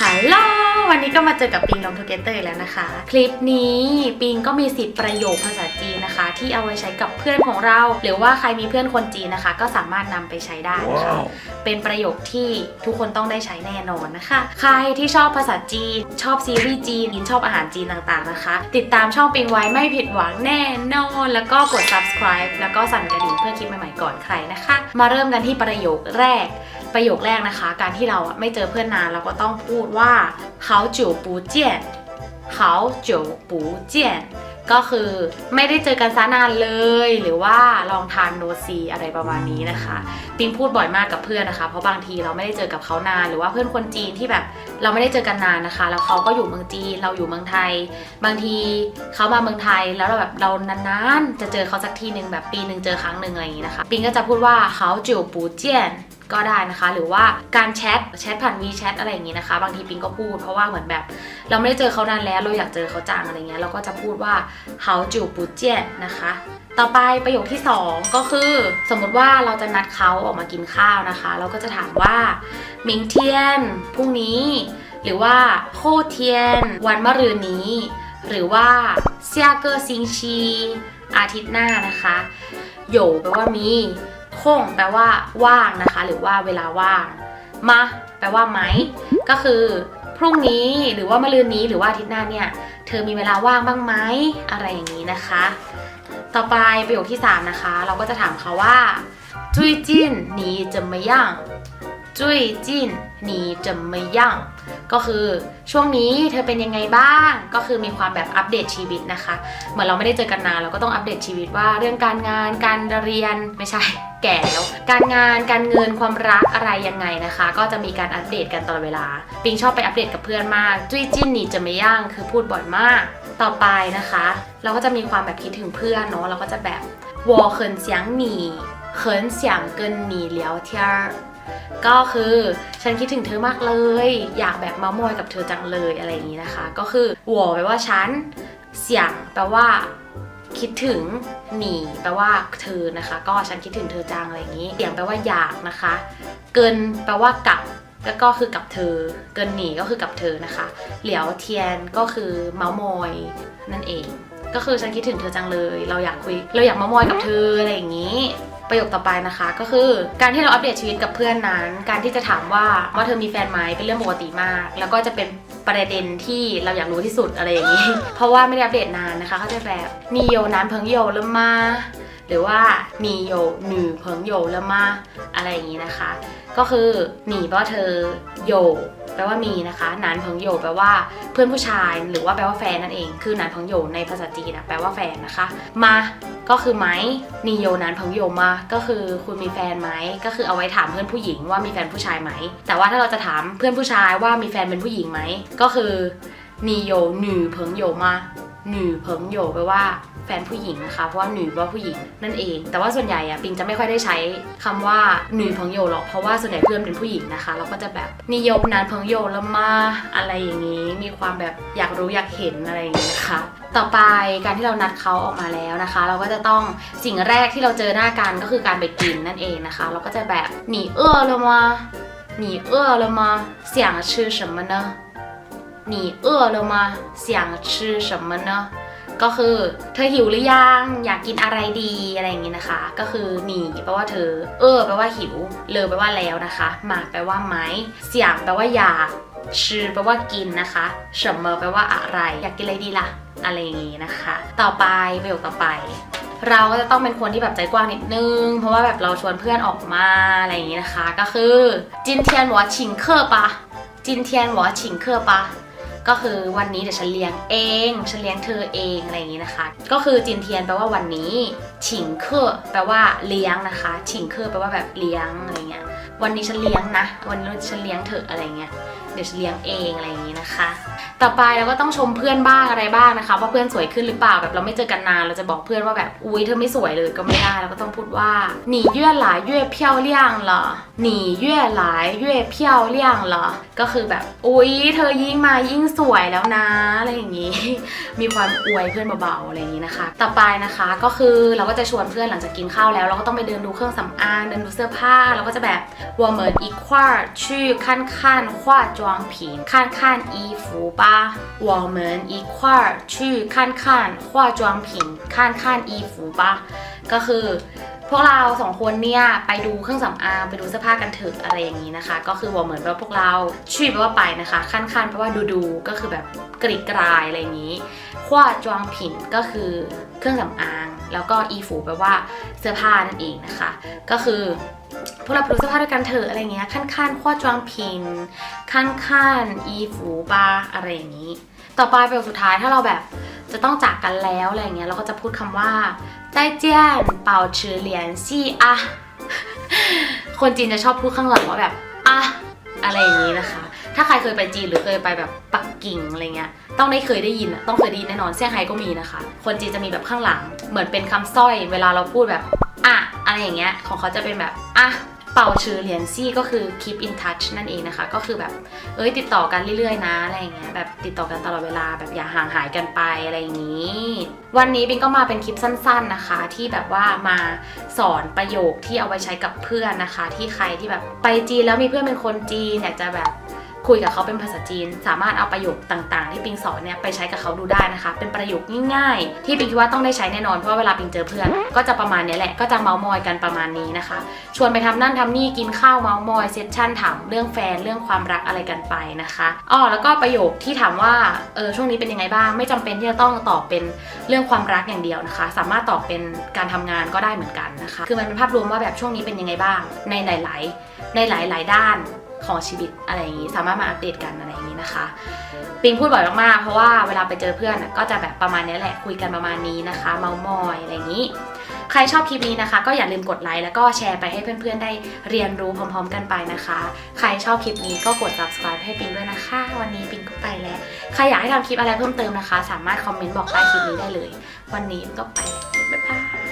ฮัลโหล วันนี้ก็มาเจอกับปิงลองทูเกเตอร์แล้วนะคะ คลิปนี้ปิงก็มีสิทธิ์ประโยคภาษาจีนนะคะ ที่เอาไว้ใช้กับเพื่อนของเรา หรือว่าใครมีเพื่อนคนจีนนะคะ ก็สามารถนำไปใช้ได้นะคะ เป็นประโยคที่ทุกคนต้องได้ใช้แน่นอนนะคะ ใครที่ชอบภาษาจีน ชอบซีรีส์จีนชอบอาหารจีนต่างๆนะคะ ติดตามช่องปิงไว้ไม่ผิดหวังแน่นอน แล้วก็กด subscribe แล้วก็สั่นกระดิ่งเพื่อคลิปใหม่ๆก่อนใครนะคะ มาเริ่มกันที่ประโยคแรก ประโยคแรกนะคะ การที่เราอะไม่เจอเพื่อนนานเราก็ต้องพูดว่าเขาจูปูเจียนเขาจูปูเจียนก็คือไม่ได้เจอกันซะนานเลย หรือว่าลองทานโนซีอะไรประมาณนี้นะคะ ปิงพูดบ่อยมากกับเพื่อนนะคะ เพราะบางทีเราไม่ได้เจอกับเขานาน หรือว่าเพื่อนคนจีนที่แบบเราไม่ได้เจอกันนานนะคะ แล้วเขาก็อยู่เมืองจีนเราอยู่เมืองไทย บางทีเขามาเมืองไทยแล้วเราแบบเรานานๆจะเจอเขาสักทีหนึ่งแบบปีหนึ่งเจอครั้งหนึ่งอะไรอย่างนี้นะคะ ปิงก็จะพูดว่าเขาจิ๋วปูเจียน ก็ได้นะคะ หรือว่าการแชทแชทผ่านวีแชทอะไรอย่างนี้นะคะ บางทีปิงก็พูดเพราะว่าเหมือนแบบ เราไม่ได้เจอเขานานแล้วเราอยากเจอเขาจังอะไรเงี้ยเราก็จะพูดว่าเขาจิวปูเจียนนะคะต่อไปประโยคที่ 2 ก็คือสมมุติว่าเราจะนัดเขาออกมากินข้าวนะคะ เราก็จะถามว่ามิงเทียนพรุ่งนี้ หรือว่าโคเทียน วันมะรืนนี้ หรือว่าเซียเกอร์ซิงชี อาทิตย์หน้านะคะโยแปลว่ามี คงแปลว่าว่างนะคะ หรือว่าเวลาว่างมาแปลว่าไหม ก็คือ พรุ่งนี้หรือว่ามะรืนนี้หรือว่าอาทิตย์หน้าเนี่ยเธอมีเวลาว่างบ้างไหมอะไรอย่างนี้นะคะ ต่อไปประโยคที่ 3 นะคะ เราก็จะถามเขาว่าจุยจินนีจะไม่ย่างจุยจินนีจะไม่ย่างก็คือช่วงนี้เธอเป็นยังไงบ้าง ก็คือมีความแบบอัปเดตชีวิตนะคะ เหมือนเราไม่ได้เจอกันนานเราก็ต้องอัปเดตชีวิตว่าเรื่องการงานการเรียนไม่ใช่ แก่แล้ว การงานการเงินความรักอะไรยังไงนะคะ ก็จะมีการอัปเดตกันตลอดเวลา ปิงชอบไปอัปเดตกับเพื่อนมากจุ้ยจิ้นนีจะไม่ย่างคือพูดบ่อยมากต่อไปนะคะ เราก็จะมีความแบบคิดถึงเพื่อนเนาะเราก็จะแบบวอเขินเสียงหนีเขินเสียงเกินหนีเลี้ยวเที่ยก็คือฉันคิดถึงเธอมากเลย อยากแบบมามอยกับเธอจังเลยอะไรอย่างนี้นะคะ ก็คือวอวแปลว่าฉันเสียงแปลว่า คิดถึงหนีแปลว่าเธอนะคะ ก็ฉันคิดถึงเธอจังอะไรอย่างนี้เสียงแปลว่าอยากนะคะ เกินแปลว่ากับแล้วก็คือกับเธอ เกินหนีก็คือกับเธอนะคะ เหลียวเทียนก็คือเมาส์มอยนั่นเอง ก็คือฉันคิดถึงเธอจังเลย เราอยากคุย เราอยากเมาส์มอยกับเธออะไรอย่างนี้ ประโยคต่อไปนะคะ ก็คือการที่เราอัปเดตชีวิตกับเพื่อนนั้น การที่จะถามว่าว่าเธอมีแฟนไหมเป็นเรื่องปกติมาก แล้วก็จะเป็น ประเด็นที่เราอยากรู้ที่สุดอะไรอย่างนี้ เพราะว่าไม่ได้อัปเดตนานนะคะเขาจะแบบนีโยน้ำเพิงโยเริ่มมา หรือว่านีโยหนูเพิงโยเริ่มมาอะไรอย่างนี้นะคะ ก็คือหนีแปลว่าเธอโยแปลว่ามีนะคะนานพงโยแปลว่าเพื่อนผู้ชาย หรือว่าแปลว่าแฟนนั่นเอง คือนานพงโยในภาษาจีนแปลว่าแฟนนะคะ มาก็คือไหมนีโยนานพงโยมา ก็คือคุณมีแฟนไหม ก็คือเอาไว้ถามเพื่อนผู้หญิงว่ามีแฟนผู้ชายไหม แต่ว่าถ้าเราจะถามเพื่อนผู้ชายว่ามีแฟนเป็นผู้หญิงไหม ก็คือนีโยหนูเพิงโยมา หนูเพิงโยแปลว่าแฟนผู้หญิงนะคะเพราะว่าหนูว่าผู้หญิงนั่นเอง แต่ว่าส่วนใหญ่อะปิงจะไม่ค่อยได้ใช้คำว่าหนูเพิงโยหรอกเพราะว่าส่วนใหญ่เพื่อนเป็นผู้หญิงนะคะ เราก็จะแบบนิยมนานเพิงโยแล้วมาอะไรอย่างนี้ มีความแบบอยากรู้อยากเห็นอะไรอย่างนี้นะคะ ต่อไปการที่เรานัดเขาออกมาแล้วนะคะ เราก็จะต้องสิ่งแรกที่เราเจอหน้ากันก็คือการไปกินนั่นเองนะคะ เราก็จะแบบหนีเอื้อ了吗你饿了吗想吃什么呢 你饿了吗想吃什么呢ก็คือเธอหิวหรือยังอยากกินอะไรดีอะไรอย่างนี้นะคะ ก็คือหนีแปลว่าเธอ เออแปลว่าหิว เลอแปลว่าแล้วนะคะหมากแปลว่าไหมเสียงแปลว่าอยากชื่อแปลว่ากินนะคะเฉิมเมอแปลว่าอะไร อยากกินอะไรดีล่ะ อะไรอย่างนี้นะคะ ต่อไปประโยคต่อไป เราก็จะต้องเป็นคนที่แบบใจกว้างนิดนึง เพราะว่าแบบเราชวนเพื่อนออกมาอะไรอย่างนี้นะคะ ก็คือจินเทียนหวอชิงเคอร์ปะจินเทียนหวอชิงเคอร์ปะ ก็คือวันนี้เดี๋ยวฉันเลี้ยงเองฉันเลี้ยงเธอเองอะไรอย่างนี้นะคะ ก็คือจินเทียนแปลว่าวันนี้ฉิงเคอแปลว่าเลี้ยงนะคะฉิงเคอแปลว่าแบบเลี้ยงอะไรเงี้ยวันนี้ฉันเลี้ยงนะ วันนี้ฉันเลี้ยงเธออะไรเงี้ยเดี๋ยวฉันเลี้ยงเองอะไรอย่างนี้นะคะ ต่อไปเราก็ต้องชมเพื่อนบ้างอะไรบ้างนะคะว่าเพื่อนสวยขึ้นหรือเปล่าแบบเราไม่เจอกันนานเราจะบอกเพื่อนว่าแบบอุ้ยเธอไม่สวยเลยก็ไม่ได้เราก็ต้องพูดว่าหนีเยื่อหลายเยื่อเพี้ยวเลี่ยงเหรอหนีเยื่อหลายเยื่อเพี้ยวเลี่ยงเหรอก็คือแบบอุ้ยเธอยิ่งมายิ่งสวยแล้วนะอะไรอย่างนี้ มีความอวยเพื่อนเบาๆอะไรอย่างนี้นะคะ ต่อไปนะคะก็คือเราก็จะชวนเพื่อนหลังจากกินข้าวแล้ว เราก็ต้องไปเดินดูเครื่องสำอางเดินดูเสื้อผ้าเราก็จะแบบว่าเหมือนอีควาชื่อขั้นขั้นขว้าจวงผิงขั้นขั้นอีฟูป้าว่าเหมือนอีควาชื่อขั้นขั้นขว้าจวงผิงขั้นขั้นอีฟูป้าก็คือ วกเราสองคนเนี่ยไปดูเครื่องสำอางไปดูเสื้อผ้ากันเถอะอะไรอย่างนี้นะคะ ก็คือว่าเหมือนว่าพวกเราชื่อแปลว่าไปนะคะขั้นขั้นๆแปลว่าดูดูก็คือแบบกริกรายอะไรอย่างนี้ขว้าจวงผินก็คือเครื่องสำอาง แล้วก็อีฝูแปลว่าเสื้อผ้านั่นเองนะคะ ก็คือพวกเราไปดูเสื้อผ้าด้วยกันเถอะอะไรเงี้ยขั้นขั้นขว้าจวงผินขั้นขั้นอีฝูปาอะไรอย่างนี้ ต่อไปประโยคสุดท้ายถ้าเราแบบจะต้องจากกันแล้วอะไรเงี้ยเราก็จะพูดคำว่า ได้เจียนเป่าชื่อเหรียญซีอะคนจีนจะชอบพูดข้างหลังว่าแบบอะอะไรอย่างนี้นะคะ ถ้าใครเคยไปจีนหรือเคยไปแบบปักกิ่งอะไรเงี้ย ต้องได้เคยได้ยินต้องเคยได้ยินแน่นอนเซี่ยงไฮ้ก็มีนะคะ คนจีนจะมีแบบข้างหลัง เหมือนเป็นคำสร้อย เวลาเราพูดแบบอะอะไรอย่างเงี้ย ของเขาจะเป็นแบบอะ เป่าชื่อเหรียญซี่ก็คือ keep in touch นั่นเองนะคะ ก็คือแบบเอ้ยติดต่อกันเรื่อยๆนะอะไรอย่างเงี้ยแบบติดต่อกันตลอดเวลาแบบอย่าห่างหายกันไปอะไรอย่างนี้ วันนี้บิงก็มาเป็นคลิปสั้น ๆนะคะ ที่แบบว่ามาสอนประโยคที่เอาไว้ใช้กับเพื่อนนะคะ ที่ใครที่แบบไปจีนแล้วมีเพื่อนเป็นคนจีนอยากจะแบบ คุยกับเขาเป็นภาษาจีน สามารถเอาประโยคต่างๆ ที่ปิงสอนเนี่ยไปใช้กับเขาดูได้นะคะ เป็นประโยคง่ายๆ ที่ปิงคิดว่าต้องได้ใช้แน่นอนเพราะเวลาปิงเจอเพื่อน ก็จะประมาณนี้แหละก็จะเมามอยกันประมาณนี้นะคะ ชวนไปทำนั่นทำนี่กินข้าวเมามอยเซสชั่นถามเรื่องแฟนเรื่องความรักอะไรกันไปนะคะอ๋อแล้วก็ประโยคที่ถามว่าเออช่วงนี้เป็นยังไงบ้าง ไม่จำเป็นที่จะต้องตอบเป็นเรื่องความรักอย่างเดียวนะคะ สามารถตอบเป็นการทำงานก็ได้เหมือนกันนะคะ คือมันเป็นภาพรวมว่าแบบช่วงนี้เป็นยังไงบ้าง ในหลาย ๆ ในหลาย ๆ ด้าน ของชีวิตอะไรอย่างนี้ สามารถมาอัปเดตกันอะไรอย่างนี้นะคะ ปิงพูดบ่อยมากๆ เพราะว่าเวลาไปเจอเพื่อนก็จะแบบประมาณนี้แหละคุยกันประมาณนี้นะคะ เมามอยอะไรอย่างนี้ ใครชอบคลิปนี้นะคะ ก็อย่าลืมกดไลค์แล้วก็แชร์ไปให้เพื่อนๆได้เรียนรู้พร้อม ๆ กันไปนะคะ ใครชอบคลิปนี้ก็กด subscribe ให้ปิงด้วยนะคะ วันนี้ปิงก็ไปแล้วใครอยากให้ทำคลิปอะไรเพิ่มเติมนะคะ สามารถคอมเมนต์บอกใต้คลิปนี้ได้เลย วันนี้ก็ไปแล้วบ๊ายบาย